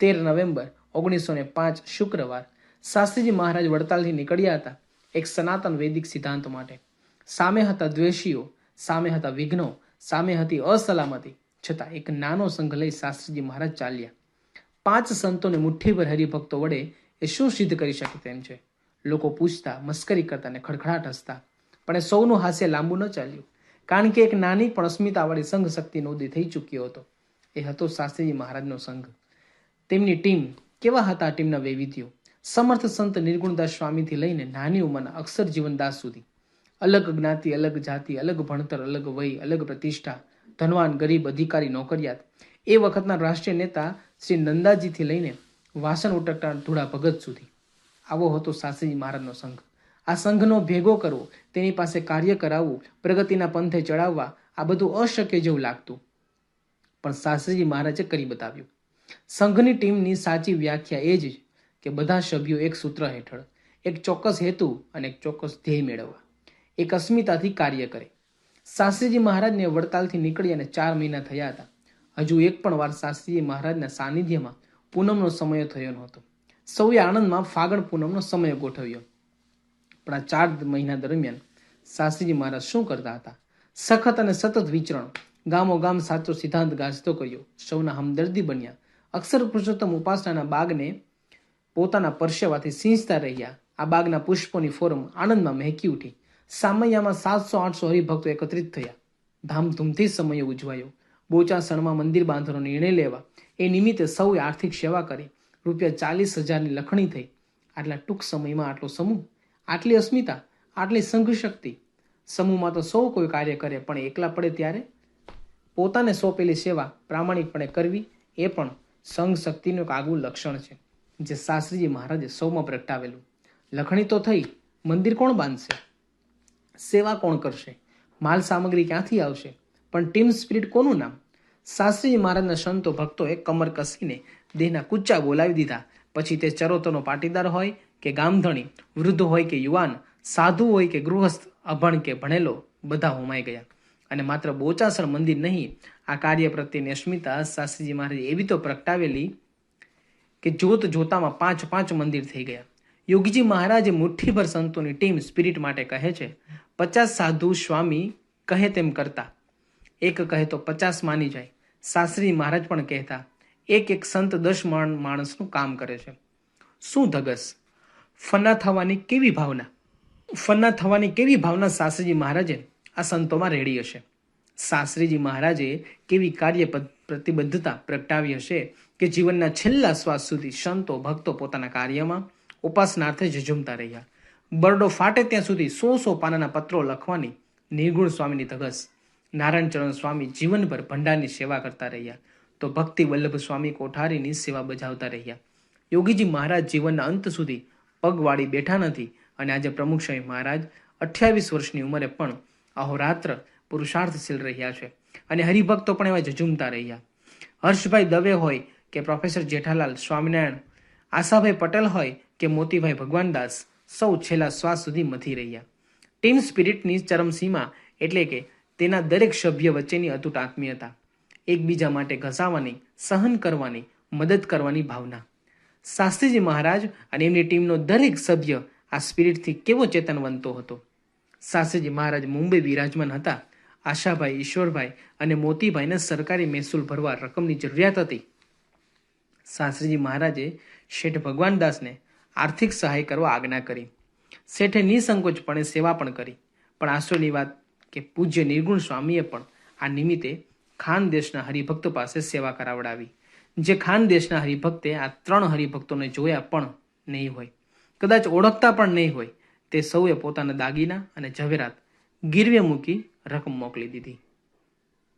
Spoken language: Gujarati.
તેર નવેમ્બર ઓગણીસો ને પાંચ શુક્રવાર શાસ્ત્રીજી મહારાજ વડતાલથી નીકળ્યા હતા એક સનાતન વૈદિક સિદ્ધાંત માટે. સામે હતા દ્વેષીઓ, સામે હતા વિઘ્નો, સામે હતી અસલામતી, છતાં એક નાનો સંઘ લઈ શાસ્ત્રીજી મહારાજ ચાલ્યા. પાંચ સંતોને મુઠ્ઠીભર હરિભક્તો વડે એ શું સિદ્ધ કરી શકે તેમ છે? લોકો પૂછતા, મસ્કરી કરતા ને ખડખડાટ હસતા. પણ એ સૌનું હાસ્ય લાંબુ ન ચાલ્યું. કારણ કે એક નાની પણ અસ્મિતાવાળી સંઘ શક્તિનો ઉદય થઈ ચૂક્યો હતો. એ હતો શાસ્ત્રીજી મહારાજનો સંઘ. તેમની ટીમ કેવા હતા ટીમના વૈવિધ્યો? સમર્થ સંત નિર્ગુણદાસ સ્વામીથી લઈને નાની ઉંમરના અક્ષર જીવનદાસ સુધી. અલગ જ્ઞાતિ, અલગ જાતિ, અલગ ભણતર, અલગ વય, અલગ પ્રતિષ્ઠા, ધનવાન, ગરીબ, અધિકારી, નોકરિયાત. એ વખતના રાષ્ટ્રીય નેતા શ્રી નંદાજીથી લઈને વાસણ ઉટકતા ધૂળા ભગત સુધી. આવો હતો સાસરી મહારાજનો સંઘ. આ સંઘનો ભેગો કરવો, તેની પાસે કાર્ય કરાવવું, પ્રગતિના પંથે ચડાવવા, આ બધું અશક્ય જેવું લાગતું. પણ શાસ્ત્રીજી મહારાજે કરી બતાવ્યું. સંઘની ટીમની સાચી વ્યાખ્યા એ જ કે બધા સભ્યો એક સૂત્ર હેઠળ એક ચોક્કસ હેતુ અને એક ચોક્કસ ધ્યેય મેળવવા. એક અસ્મિતાથી કાર્ય કરે. શાસ્ત્રીજી મહારાજને વડતાલથી નીકળી અને ચાર મહિના થયા હતા. હજુ એક પણ વાર શાસ્ત્રીજી મહારાજના સાનિધ્યમાં પૂનમનો સમય થયો નહોતો. સૌએ આણંદમાં ફાગણ પૂનમનો સમય ગોઠવ્યો. પણ આ ચાર મહિના દરમિયાન શાસ્ત્રીજી મહારાજ શું કરતા હતા? સખત અને સતત વિચરણ ગામો ગામ સાચો સિદ્ધાંત ગાજતો કર્યો. સૌના હમદર્દી બન્યા. અક્ષર પુરુષોત્તમ ઉપાસનાના બાગને પોતાના પરસેવાથી સિંચતા રહ્યા. આ બાગના પુષ્પોની ફોરમ આનંદમાં મહેકી ઉઠી. સામૈયામાં સાતસો, આઠસો હરિભક્તો એકત્રિત થયા. ધામધૂમથી સમય ઉજવાયો. બોચાસણમાં મંદિર બાંધવાનો નિર્ણય લેવા. એ નિમિત્તે સૌએ આર્થિક સેવા કરી. રૂપિયા ચાલીસ હજારની લખણી થઈ. આટલા ટૂંક સમયમાં આટલો સમૂહ. આટલી અસ્મિતા, આટલી સંઘ શક્તિ સમૂહમાં તો સૌ કોઈ કાર્ય કરે, પણ એકલા પડે ત્યારે? પોતાને સોંપેલી સેવા પ્રામાણિકપણે કરવી એ પણ સંઘ શક્તિનું એક આગવું લક્ષણ છે, જે શાસ્ત્રીજી મહારાજે સૌમાં પ્રગટાવેલું. લખણી તો થઈ, મંદિર કોણ બાંધશે? સેવા કોણ કરશે? માલ સામગ્રી ક્યાંથી આવશે? પણ ટીમ સ્પિરિટ કોનું નામ? શાસ્ત્રીજી મહારાજના સંતો ભક્તોએ કમર કસીને દેહના કુચ્ચા બોલાવી દીધા. પછી તે ચરોતરનો પાટીદાર હોય કે ગામધણી, વૃદ્ધ હોય કે યુવાન, સાધુ હોય કે ગૃહસ્થ, અભણ કે ભણેલો, બધા હોમાઈ ગયા. અને માત્ર બોચાસણ મંદિર નહીં, આ કાર્ય પ્રત્યેની અસ્મિતા શાસ્ત્રીજી મહારાજે એવી તો પ્રગટાવેલી કે જોત જોતામાં પાંચ પાંચ મંદિર થઈ ગયા. યોગીજી મહારાજે મુઠ્ઠીભર સંતોની ટીમ સ્પિરિટ માટે કહે છે, પચાસ સાધુ સ્વામી કહે તેમ કરતા. એક કહે તો પચાસ માની જાય. શાસ્ત્રી મહારાજ પણ કહેતા, એક એક સંત દસ માણસનું કામ કરે છે. શું ધગસ? ફના થવાની કેવી ભાવના? ફના થવાની કેવી ભાવના શાસ્ત્રીજી મહારાજે? આ સંતોમાં રેડી હશે. શાસ્ત્રીજી મહારાજે કેવી કાર્ય પ્રતિબદ્ધતા પ્રગટાવી હશે કે જીવનના છેલ્લા શ્વાસ સુધી સંતો, ભક્તો પોતાના કાર્યમાં ઉપાસનાર્થે ઝઝુમતા રહ્યા. બરડો ફાટે ત્યાં સુધી સો સો પાનાના પત્રો લખવાની નિર્ગુણ સ્વામીની ધગસ. નારાયણચરણ સ્વામી જીવનભર ભંડારની સેવા કરતા રહ્યા. તો ભક્તિ વલ્લભ સ્વામી કોઠારીની સેવા બજાવતા રહ્યા. યોગીજી મહારાજ જીવનના અંત સુધી પગવાળી બેઠા નથી અને આજે પ્રમુખ સ્વામી મહારાજ અઠ્યાવીસ વર્ષની ઉંમરે પણ અહોરાત્ર પુરુષાર્થશીલ રહ્યા છે અને હરિભક્તો પણ એવા ઝઝુમતા રહ્યા. હર્ષભાઈ દવે હોય કે પ્રોફેસર જેઠાલાલ સ્વામિનારાયણ, આશાભાઈ પટેલ હોય કે મોતીભાઈ ભગવાનદાસ, સૌ છેલ્લા શ્વાસ સુધી મથી રહ્યા. ટીમ સ્પિરિટની ચરમસીમા એટલે કે તેના દરેક સભ્ય વચ્ચેની અતૂટ આત્મીયતા, એકબીજા માટે ઘસાવાની, સહન કરવાની, મદદ કરવાની ભાવના. શાસ્ત્રીજી મહારાજ અને એમની ટીમનો દરેક સભ્ય આ સ્પિરિટથી કેવો ચેતનવંતો હતો. શાસ્ત્રીજી મહારાજ મુંબઈ બિરાજમાન હતા. આશાભાઈ, ઈશ્વરભાઈ અને મોતીભાઈને સરકારી મહેસૂલ ભરવા રકમની જરૂરિયાત હતી. શાસ્ત્રીજી મહારાજે શેઠ ભગવાનદાસને આર્થિક સહાય કરવા આજ્ઞા કરી. શેઠે નિસંકોચપણે સેવા પણ કરી. પણ આશ્ચર્યની વાત કે પૂજ્ય નિર્ગુણ સ્વામીએ પણ આ નિમિત્તે ખાન દેશના હરિભક્તો પાસે સેવા કરાવડાવી. જે ખાન દેશના હરિભક્તે આ ત્રણ હરિભક્તોને જોયા પણ નહીં હોય. કદાચ ઓળખતા પણ નહીં હોય. તે સૌએ પોતાના દાગીના અને ઝવેરાત ગીરવે મૂકી રકમ મોકલી દીધી.